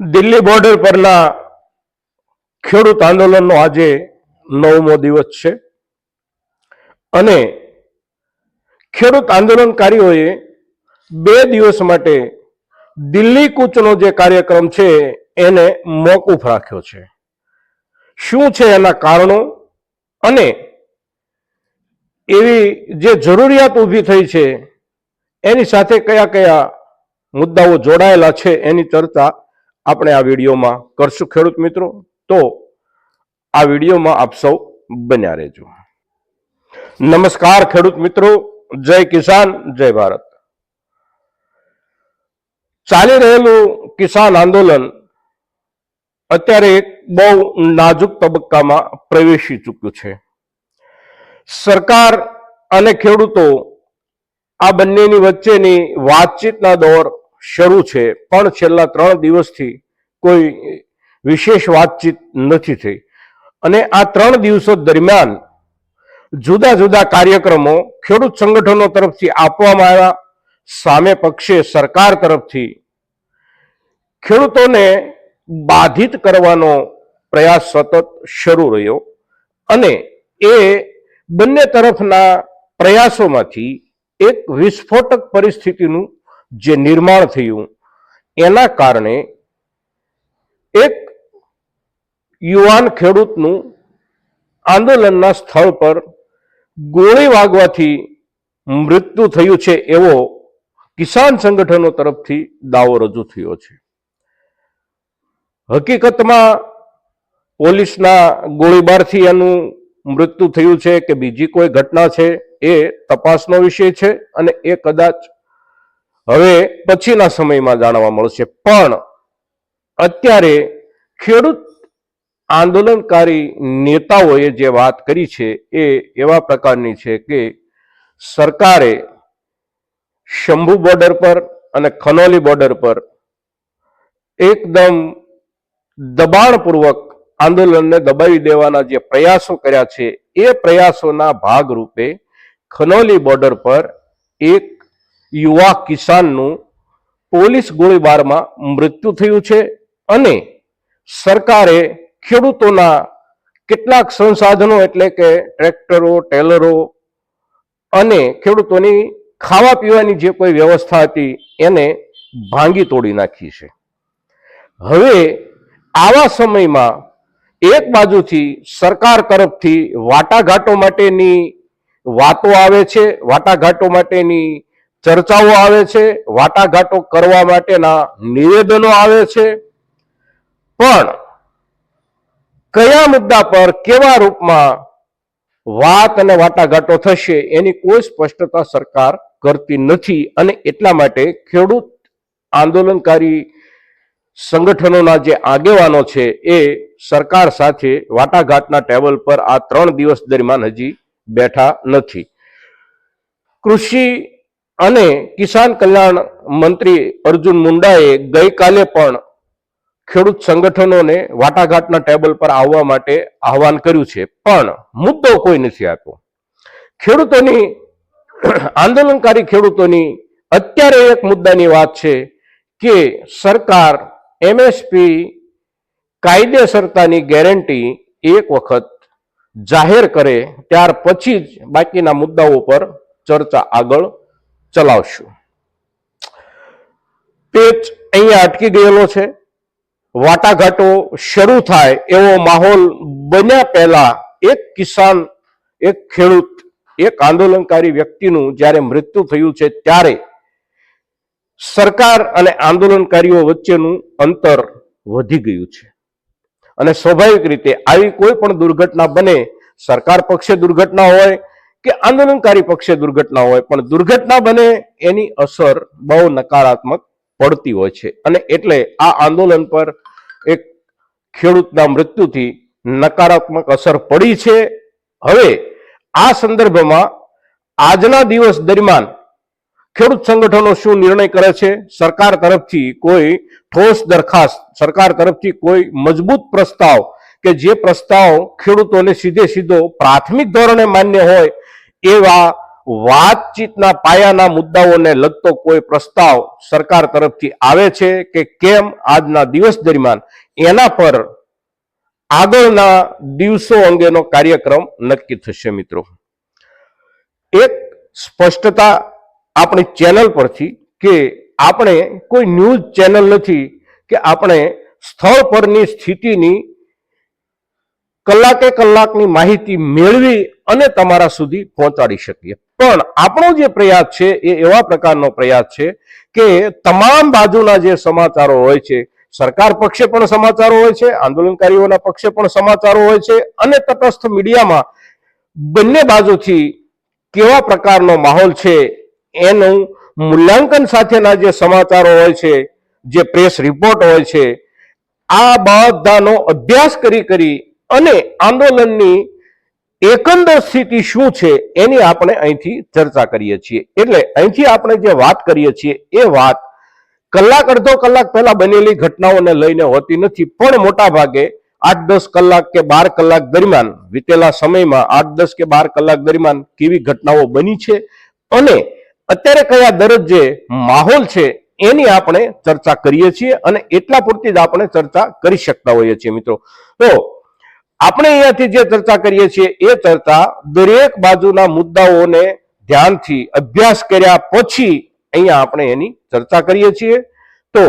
Delhi border પરના ખેડૂત આંદોલનનો આજે નવમો દિવસ છે. અને ખેડૂત આંદોલનકારીઓએ બે દિવસ માટે દિલ્હી કૂચનો જે કાર્યક્રમ છે એને મોકૂફ રાખ્યો છે. શું છે એના કારણો? અને એવી જે જરૂરિયાત ઊભી થઈ છે, એની સાથે કયા કયા મુદ્દાઓ જોડાયેલા છે એની ચર્ચા આપણે આ વિડીયોમાં કરશું ખેડૂત મિત્રો. તો આ વિડીયોમાં આપ સૌ બન્યા રહેજો. નમસ્કાર ખેડૂત મિત્રો. જય કિસાન, જય ભારત. ચાલી રહેલું કિસાન આંદોલન અત્યારે એક બહુ નાજુક તબક્કામાં પ્રવેશી ચૂક્યું છે. સરકાર અને ખેડૂતો આ બંનેની વચ્ચેની વાતચીતના દોર શરૂ છે, પણ છેલ્લા ત્રણ દિવસથી કોઈ વિશેષ વાતચીત નથી થઈ. અને આ ત્રણ દિવસો દરમિયાન જુદા જુદા કાર્યક્રમો ખેડૂત સંગઠનો તરફથી આપવામાં આવ્યા. સામે પક્ષે સરકાર તરફથી ખેડૂતોને બાધિત કરવાનો પ્રયાસ સતત શરૂ રહ્યો અને એ બંને તરફના પ્રયાસોમાંથી એક વિસ્ફોટક પરિસ્થિતિનું જે નિર્માણ થયું, એના કારણે એક યુવાન ખેડૂતનું આંદોલનના સ્થળ પર ગોળી વાગવાથી મૃત્યુ થયું છે એવો કિસાન સંગઠનો તરફથી દાવો રજૂ થયો છે. હકીકતમાં પોલીસના ગોળીબારથી એનું મૃત્યુ થયું છે કે બીજી કોઈ ઘટના છે એ તપાસનો વિષય છે અને એ કદાચ હવે પછીના સમયમાં જાણવા મળશે. પણ અત્યારે ખેડૂત આંદોલનકારી નેતાઓએ જે વાત કરી છે એ એવા પ્રકારની છે કે સરકારે શંભુ બોર્ડર પર અને ખનોલી બોર્ડર પર એકદમ દબાણપૂર્વક આંદોલનને દબાવી દેવાના જે પ્રયાસો કર્યા છે, એ પ્રયાસોના ભાગરૂપે ખનોલી બોર્ડર પર એક યુવા કિસાનનું પોલીસ ગોળીબારમાં મૃત્યુ થયું છે અને સરકારે ખેડૂતોના કેટલાક સંસાધનો એટલે કે ટ્રેક્ટરો, ટેલરો અને ખેડૂતોની ખાવા પીવાની જે કોઈ વ્યવસ્થા હતી એને ભાંગી તોડી નાખી છે. હવે આવા સમયમાં એક બાજુથી સરકાર તરફથી વાટાઘાટો માટેની વાતો આવે છે, વાટાઘાટો માટેની ચર્ચાઓ આવે છે, વાટાઘાટો કરવા માટેના નિવેદનો આવે છે. પણ કયા મુદ્દા પર કેવા રૂપમાં વાત અને વાટાઘાટો થશે એની કોઈ સ્પષ્ટતા સરકાર કરતી નથી અને એટલા માટે ખેડૂત આંદોલનકારી સંગઠનોના જે આગેવાનો છે એ સરકાર સાથે વાટાઘાટના ટેબલ પર આ ત્રણ દિવસ દરમિયાન હજી બેઠા નથી. કૃષિ અને કિસાન કલ્યાણ મંત્રી અર્જુન મુંડાએ ગઈકાલે પણ ખેડૂત સંગઠનોને વાટાઘાટના ટેબલ પર આવવા માટે આહવાન કર્યું છે. પણ મુદ્દો કોઈ નથી આપ્યો. ખેડૂતોની આંદોલનકારી ખેડૂતોની અત્યારે એક મુદ્દાની વાત છે કે સરકાર, એમએસપી કાયદેસરતાની ગેરંટી એક વખત જાહેર કરે, ત્યાર પછી જ બાકીના મુદ્દાઓ પર ચર્ચા આગળ ચલાવશું. પેચ અહીંયા અટકી ગયેલો છે. વાટાઘાટો શરૂ થાય એવો માહોલ બન્યા પહેલા એક કિસાન, એક ખેડૂત, એક આંદોલનકારી વ્યક્તિનું જ્યારે મૃત્યુ થયું છે ત્યારે સરકાર અને આંદોલનકારીઓ વચ્ચેનું અંતર વધી ગયું છે. અને સ્વાભાવિક રીતે આવી કોઈ પણ દુર્ઘટના બને, સરકાર પક્ષે દુર્ઘટના હોય કે આંદોલનકારી પક્ષે દુર્ઘટના હોય, પણ દુર્ઘટના બને એની અસર બહુ નકારાત્મક પડતી હોય છે. અને એટલે આ આંદોલન પર એક ખેડૂતના મૃત્યુથી નકારાત્મક અસર પડી છે. હવે આ સંદર્ભમાં આજના દિવસ દરમિયાન ખેડૂત સંગઠનો શું નિર્ણય કરે છે? સરકાર તરફથી કોઈ ઠોસ દરખાસ્ત, સરકાર તરફથી કોઈ મજબૂત પ્રસ્તાવ કે જે પ્રસ્તાવ ખેડૂતોને સીધે સીધો પ્રાથમિક ધોરણે માન્ય હોય એવા વાતચીતના પાયાના મુદ્દાઓને લગતો કોઈ પ્રસ્તાવ સરકાર તરફથી આવે છે કે કેમ આજના દિવસ દરમિયાન એના પર આગળના દિવસો અંગેનો કાર્યક્રમ નક્કી થશે મિત્રો. એક સ્પષ્ટતા આપણી ચેનલ પરથી કે આપણે કોઈ ન્યૂઝ ચેનલ નથી કે આપણે સ્થળ પરની સ્થિતિની કલાકે કલાકની માહિતી મેળવી અને તમારા સુધી પહોંચાડી શકીએ. પણ આપણો જે પ્રયાસ છે એ એવા પ્રકારનો પ્રયાસ છે કે તમામ બાજુના જે સમાચારો હોય છે, સરકાર પક્ષે પણ સમાચારો હોય છે, આંદોલનકારીઓના પક્ષે પણ સમાચારો હોય છે અને તટસ્થ મીડિયામાં બંને બાજુથી કેવા પ્રકારનો માહોલ છે એનું મૂલ્યાંકન સાથેના જે સમાચારો હોય છે, જે પ્રેસ રિપોર્ટ હોય છે, આ બધાનો અભ્યાસ કરી કરી અને આંદોલનની એકંદર સ્થિતિ શું છે એની આપણે અહીંથી ચર્ચા કરીએ છીએ. એટલે અહીંથી આપણે જે વાત કરીએ છીએ એ વાત કલાક અડધો કલાક પહેલા બનેલી ઘટનાઓને લઈને હોતી નથી, પણ મોટા ભાગે આઠ દસ કલાક કે બાર કલાક દરમિયાન વીતેલા સમયમાં આઠ દસ કે બાર કલાક દરમિયાન કેવી ઘટનાઓ બની છે અને અત્યારે કયા દરજ્જે માહોલ છે એની આપણે ચર્ચા કરીએ છીએ અને એટલા પૂરતી જ આપણે ચર્ચા કરી શકતા હોઈએ છીએ મિત્રો. તો આપણે અહીંયાથી જે ચર્ચા કરીએ છીએ, એ ચર્ચા દરેક બાજુના મુદ્દાઓને ધ્યાનથી અભ્યાસ કર્યા પછી અહીંયા આપણે એની ચર્ચા કરીએ છીએ. તો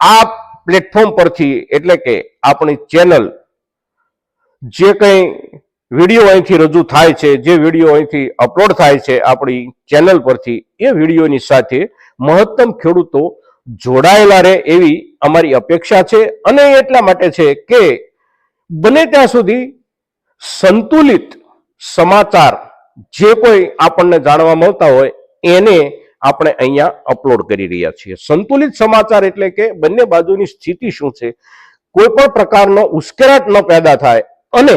આ પ્લેટફોર્મ પરથી એટલે કે આપણી ચેનલ જે કંઈ વીડિયો અહીંથી રજૂ થાય છે, જે વીડિયો અહીંથી અપલોડ થાય છે આપણી ચેનલ પરથી, એ વિડીયોની સાથે મહત્તમ ખેડૂતો જોડાયેલા રહે એવી અમારી અપેક્ષા છે. અને એટલા માટે છે કે બને ત્યાં સુધી સંતુલિત સમાચાર જે કોઈ આપણને જાણવા મળતા હોય, એને આપણે અહીંયા અપલોડ કરી રહ્યા છીએ. સંતુલિત સમાચાર એટલે કે બંને બાજુની સ્થિતિ શું છે? કોઈ પણ પ્રકારનો ઉશ્કેરાટ ન પેદા થાય અને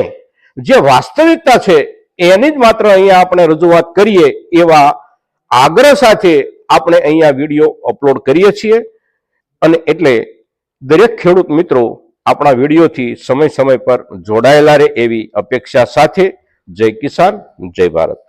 જે વાસ્તવિકતા છે, એની જ માત્ર અહીંયા આપણે રજૂઆત કરીએ એવા આગ્રહ સાથે આપણે અહીંયા વીડિયો અપલોડ કરીએ છીએ. અને એટલે દરેક ખેડૂત મિત્રો આપણા વિડીયોથી સમય સમય પર જોડાયેલા રહે એવી અપેક્ષા સાથે જય કિસાન જય ભારત.